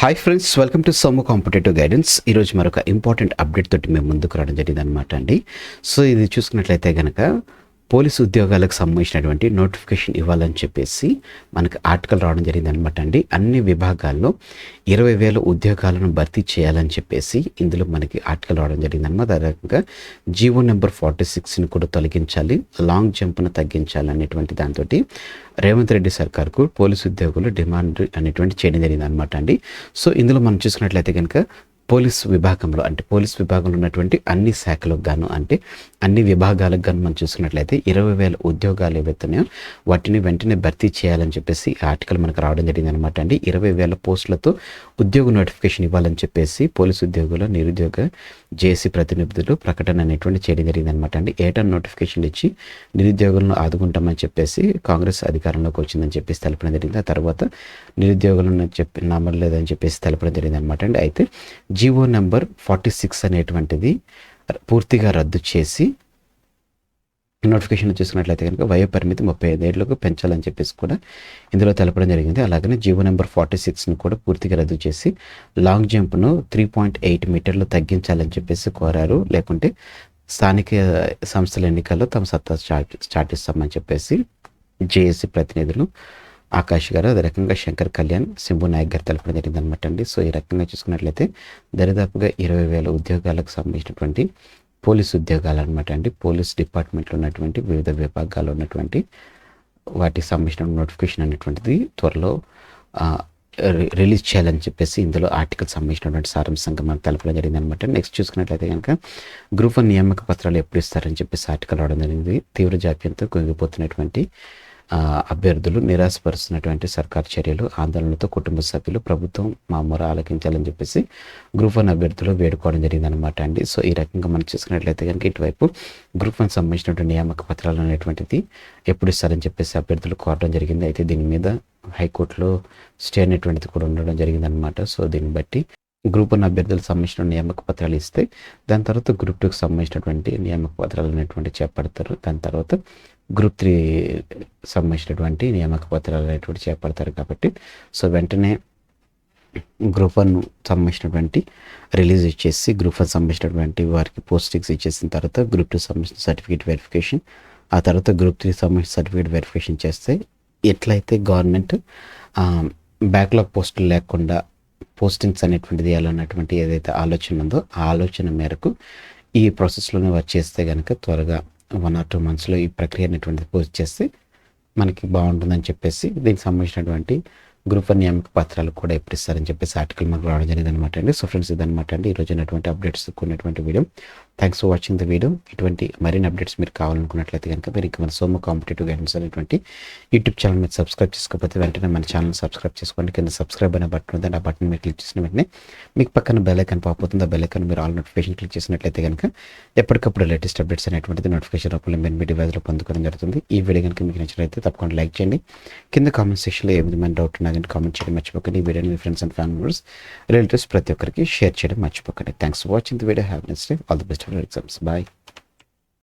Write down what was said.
Hi friends welcome to Somu competitive guidance ఈరోజు మరొక important update తోటి మేము ముందుకు రావడం జరిగింది అనమాట అండి. సో ఇది చూసుకున్నట్లయితే కనుక పోలీసు ఉద్యోగాలకు సంబంధించినటువంటి నోటిఫికేషన్ ఇవ్వాలని చెప్పేసి మనకు ఆర్టికల్ రావడం జరిగింది అనమాట అండి. అన్ని విభాగాల్లో ఇరవై వేల ఉద్యోగాలను భర్తీ చేయాలని చెప్పేసి ఇందులో మనకి ఆర్టికల్ రావడం జరిగింది అనమాట అదే రకంగా జీవో నెంబర్ ఫార్టీ సిక్స్ని కూడా తొలగించాలి లాంగ్ జంప్ను తగ్గించాలి అనేటువంటి దాంతో రేవంత్ రెడ్డి సర్కార్కు పోలీసు ఉద్యోగులు డిమాండ్ అనేటువంటి చేయడం జరిగింది అనమాట అండి. సో ఇందులో మనం చూసుకున్నట్లయితే కనుక పోలీస్ విభాగంలో అంటే పోలీస్ విభాగంలో ఉన్నటువంటి అన్ని శాఖలకు గాను అంటే అన్ని విభాగాలకు గాను మనం చూసుకున్నట్లయితే ఇరవై వేల ఉద్యోగాలు ఏవైతున్నాయో వాటిని వెంటనే భర్తీ చేయాలని చెప్పేసి ఆర్టికల్ మనకు రావడం జరిగింది అనమాట అండి. ఇరవై వేల పోస్టులతో ఉద్యోగ నోటిఫికేషన్ ఇవ్వాలని చెప్పేసి పోలీసు ఉద్యోగులు నిరుద్యోగ జేసీ ప్రతినిధులు ప్రకటన అనేటువంటి చేయడం జరిగింది అనమాట అండి. ఏటా నోటిఫికేషన్ ఇచ్చి నిరుద్యోగులను ఆదుకుంటామని చెప్పేసి కాంగ్రెస్ అధికారంలోకి వచ్చిందని చెప్పేసి తెలపడం జరిగింది. ఆ తర్వాత నిరుద్యోగులను చెప్పి నమ్మలేదని చెప్పేసి తెలపడం జరిగింది అనమాట అండి. అయితే జీవో నెంబర్ ఫార్టీ సిక్స్ అనేటువంటిది పూర్తిగా రద్దు చేసి నోటిఫికేషన్ చూసుకున్నట్లయితే కనుక వయో పరిమితి ముప్పై ఐదు పెంచాలని చెప్పేసి కూడా ఇందులో తెలపడం జరిగింది. అలాగనే జీవో నెంబర్ ఫార్టీ సిక్స్ను కూడా పూర్తిగా రద్దు చేసి లాంగ్ జంప్ను త్రీ పాయింట్ ఎయిట్ మీటర్లు తగ్గించాలని చెప్పేసి కోరారు. లేకుంటే స్థానిక సంస్థల ఎన్నికల్లో తమ సత్తా స్టార్ట్ స్టార్ట్ ఇస్తామని చెప్పేసి జేఏసీ ప్రతినిధులు ఆకాష్ గారు అదే రకంగా శంకర్ కళ్యాణ్ సింబు నాయక్ గారు తెలపడం జరిగిందనమాట అండి. సో ఈ రకంగా చూసుకున్నట్లయితే దరిదాపుగా ఇరవై వేల ఉద్యోగాలకు సంబంధించినటువంటి పోలీస్ ఉద్యోగాలు అనమాట అండి. పోలీస్ డిపార్ట్మెంట్లో ఉన్నటువంటి వివిధ విభాగాల్లో ఉన్నటువంటి వాటికి సంబంధించిన నోటిఫికేషన్ అనేటువంటిది త్వరలో రిలీజ్ చేయాలని చెప్పేసి ఇందులో ఆర్టికల్ సంబంధించినటువంటి సారాంశంగా మనకు తెలపడం జరిగింది అనమాట నెక్స్ట్ చూసుకున్నట్లయితే కనుక గ్రూప్ వన్ నియామక పత్రాలు ఎప్పుడు ఇస్తారని చెప్పేసి ఆర్టికల్ రావడం జరిగింది. తీవ్ర జాప్యంతో కుంగిపోతున్నటువంటి అభ్యర్థులు నిరాశపరుస్తున్నటువంటి సర్కార్ చర్యలు ఆందోళనలతో కుటుంబ సభ్యులు ప్రభుత్వం మా మొర ఆలకించాలని చెప్పేసి గ్రూప్ వన్ అభ్యర్థులు వేడుకోవడం జరిగింది అనమాట అండి. సో ఈ రకంగా మనం చూసుకున్నట్లయితే కనుక ఇటువైపు గ్రూప్ వన్ సంబంధించినటువంటి నియామక పత్రాలు అనేటువంటిది ఎప్పుడు ఇస్తారని చెప్పేసి అభ్యర్థులు కోరడం జరిగింది. అయితే దీని మీద హైకోర్టులో స్టే అనేటువంటిది కూడా ఉండడం జరిగింది అనమాట సో దీన్ని బట్టి గ్రూప్ వన్ అభ్యర్థులకు సంబంధించిన నియామక పత్రాలు ఇస్తే దాని తర్వాత గ్రూప్ టూకి సంబంధించినటువంటి నియామక పత్రాలు అనేటువంటి చేపడతారు. దాని తర్వాత గ్రూప్ త్రీ సంబంధించినటువంటి నియామక పత్రాలు అనేటువంటి చేపడతారు కాబట్టి సో వెంటనే గ్రూప్ వన్ సంబంధించినటువంటి రిలీజ్ ఇచ్చేసి గ్రూప్ వన్ సంబంధించినటువంటి వారికి పోస్టింగ్స్ ఇచ్చేసిన తర్వాత గ్రూప్ టూ సంబంధించిన సర్టిఫికేట్ వెరిఫికేషన్ ఆ తర్వాత గ్రూప్ త్రీ సంబంధించిన సర్టిఫికేట్ వెరిఫికేషన్ చేస్తే ఎట్లయితే గవర్నమెంట్ బ్యాక్లాగ్ పోస్టులు లేకుండా పోస్టింగ్స్ అనేటువంటిది వేయాలన్నటువంటి ఏదైతే ఆలోచన ఉందో ఆ ఆలోచన మేరకు ఈ ప్రాసెస్లోనే వచ్చేస్తే చేస్తే కనుక త్వరగా వన్ ఆర్ టూ మంత్స్లో ఈ ప్రక్రియ అనేటువంటిది పోస్ట్ చేస్తే మనకి బాగుంటుందని చెప్పేసి దీనికి సంబంధించినటువంటి గ్రూప్ వన్ నియామక పత్రాలు కూడా ఎప్పుడు ఇస్తారని చెప్పేసి ఆర్టికల్ మనకు రావడం జరిగింది అనమాట అండి. సో ఫ్రెండ్స్ ఇదనమాట అండి. ఈరోజు ఉన్నటువంటి అప్డేట్స్ ఉన్నటువంటి video thanks for watching the video ఇటువంటి మరిన్ని అప్డేట్స్ మీరు కావాలనుకున్నట్లయితే కనుక మీరు ఇంకా మన సోమ కాంపిటేటివ్ గైడెన్స్ అనేటువంటి యూట్యూబ్ ఛానల్ మీరు సబ్స్క్రైబ్ చేసుకోకపోతే వెంటనే మన ఛానల్ సబ్స్క్రైబ్ చేసుకోండి. కింద సబ్స్క్రైబ్ అనే బటన్ ఉంది ఆ బటన్ మీరు క్లిక్ చేసిన వెంటనే మీకు పక్కన బెల్ ఐకాన్ పాప్ అవుతుంది. ఆ బెల్ ఐకాన్ మీరు ఆల్ నోటిఫికేషన్ క్లిక్ చేసినట్లయితే కనుక ఎప్పటికప్పుడు లేటెస్ట్ అప్డేట్స్ అనేటువంటిది నోటిఫికేషన్ రూపంలో మీరు మీ డివైస్లో పొందుకోవడం జరుగుతుంది. ఈ వీడియో కనుక మీకు నచ్చినట్లయితే తప్పకుండా లైక్ చేయండి. కింద కామెంట్ సెక్షన్లో ఏ విధమైన డౌట్ ఉన్నా కానీ కామెంట్ చేయడం మర్చిపోకండి. ఈ వీడియోని మీ friends and family members relatives ప్రతి ఒక్కరికి షేర్ చేయడం మర్చిపోకండి. Thanks for watching the video happiness day all the best exams. Bye.